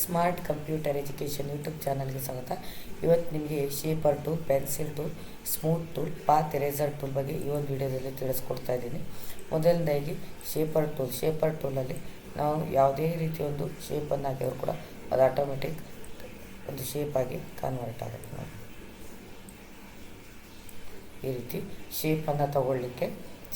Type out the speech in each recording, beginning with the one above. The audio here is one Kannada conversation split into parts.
ಸ್ಮಾರ್ಟ್ ಕಂಪ್ಯೂಟರ್ ಎಜುಕೇಷನ್ ಯೂಟ್ಯೂಬ್ ಚಾನಲ್ಗೆ ಸ್ವಾಗತ. ಇವತ್ತು ನಿಮಗೆ shaper tool pencil tool smooth tool path eraser tool ಬಗ್ಗೆ ಈ ಒಂದು ವಿಡಿಯೋದಲ್ಲಿ ತಿಳಿಸ್ಕೊಡ್ತಾ ಇದ್ದೀನಿ. ಮೊದಲನೇದಾಗಿ ಶೇಪರ್ ಟೂಲ್ ಶೇಪರ್ ಟೂಲಲ್ಲಿ ನಾವು ಯಾವುದೇ ರೀತಿಯ ಒಂದು ಶೇಪನ್ನು ಹಾಕಿದ್ರು ಕೂಡ ಅದು ಆಟೋಮೆಟಿಕ್ ಒಂದು ಶೇಪಾಗಿ ಕನ್ವರ್ಟ್ ಆಗುತ್ತೆ ನಾವು ಈ ರೀತಿ ಶೇಪನ್ನು ತಗೊಳ್ಳಿಕ್ಕೆ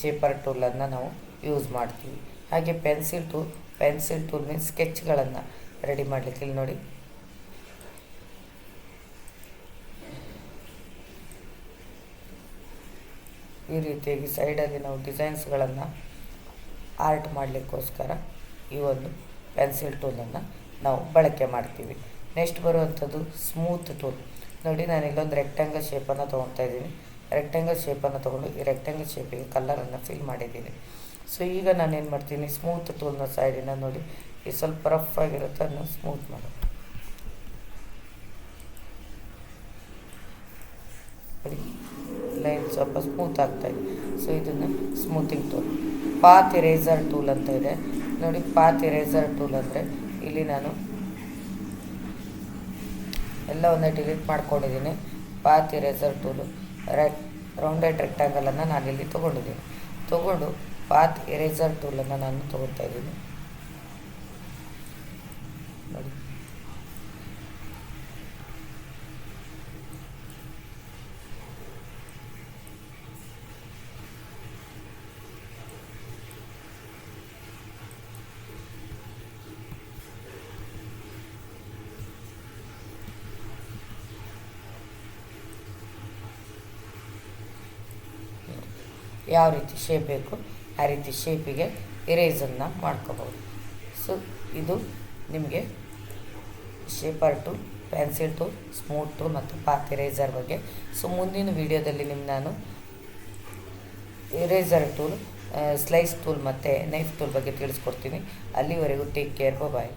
ಶೇಪರ್ ಟೂಲನ್ನು ನಾವು ಯೂಸ್ ಮಾಡ್ತೀವಿ. ಹಾಗೆ pencil tool pencil tool means ಸ್ಕೆಚ್ಗಳನ್ನು ready ಮಾಡಲಿಕ್ಕೆ ಇಲ್ಲಿ ನೋಡಿ. ಈ ರೀತಿಯಾಗಿ ಸೈಡಲ್ಲಿ ನಾವು ಡಿಸೈನ್ಸ್ಗಳನ್ನು ಆರ್ಟ್ ಮಾಡಲಿಕ್ಕೋಸ್ಕರ ಈ ಒಂದು ಪೆನ್ಸಿಲ್ ಟೂಲನ್ನು ನಾವು ಬಳಕೆ ಮಾಡ್ತೀವಿ. ನೆಕ್ಸ್ಟ್ ಬರುವಂಥದ್ದು ಸ್ಮೂತ್ ಟೂಲ್ ನೋಡಿ ನಾನು ಇಲ್ಲೊಂದು ರೆಕ್ಟ್ಯಾಂಗಲ್ ಶೇಪನ್ನು ತೊಗೊತಾ ಇದ್ದೀನಿ. ರೆಕ್ಟ್ಯಾಂಗಲ್ ಶೇಪನ್ನು ತೊಗೊಂಡು ಈ ರೆಕ್ಟ್ಯಾಂಗಲ್ ಶೇಪಿಗೆ ಕಲರನ್ನು ಫಿಲ್ ಮಾಡಿದ್ದೀನಿ. ಸೊ ಈಗ ನಾನು ಏನು ಮಾಡ್ತೀನಿ ಸ್ಮೂತ್ ಟೂಲ್ನ ಸೈಡಿನ ನೋಡಿ. ಈ ಸ್ವಲ್ಪ ರಫ್ ಆಗಿರುತ್ತೆ, ಅದನ್ನ ಸ್ಮೂತ್ ನೋಡಿ ಲೈನ್ ಸ್ವಲ್ಪ ಸ್ಮೂತ್ ಆಗ್ತಾ ಇದೆ. ಸೊ ಇದನ್ನು smoothing tool path eraser tool ಅಂತ ಇದೆ. ನೋಡಿ ಪಾತ್ ಇರೇಸರ್ ಟೂಲ್ ಅಂದರೆ ಇಲ್ಲಿ ನಾನು ಎಲ್ಲವನ್ನು ಡಿಲೀಟ್ ಮಾಡ್ಕೊಂಡಿದ್ದೀನಿ. Path eraser tool rec rounded ರೆಕ್ಟ್ಯಾಂಗಲನ್ನು ನಾನಿಲ್ಲಿ ತೊಗೊಂಡಿದ್ದೀನಿ. ತೊಗೊಂಡು ಪಾತ್ ಇರೇಸರ್ ಟೂಲನ್ನು ನಾನು ತೊಗೊತಾ ಇದ್ದೀನಿ ನೋಡಿ ಯಾವ ರೀತಿ ಶೇಪ್ ಬೇಕು, ಆ ರೀತಿ ಶೇಪಿಗೆ ಇರೇಸನ್ನು ಮಾಡ್ಕೋಬೋದು ಸೊ ಇದು ನಿಮಗೆ shaper tool pencil tool smooth tool ಮತ್ತು ಪಾತ್ ಇರೇಸರ್ ಬಗ್ಗೆ. ಸೊ ಮುಂದಿನ ವಿಡಿಯೋದಲ್ಲಿ ನಿಮ್ಮ ನಾನು ಇರೇಸರ್ ಟೂಲ್ ಸ್ಲೈಸ್ ಟೂಲ್ ಮತ್ತು ನೈಫ್ ಟೂಲ್ ಬಗ್ಗೆ ತಿಳಿಸ್ಕೊಡ್ತೀನಿ. ಅಲ್ಲಿವರೆಗೂ ಟೇಕ್ ಕೇರ್ ಬಾಯ್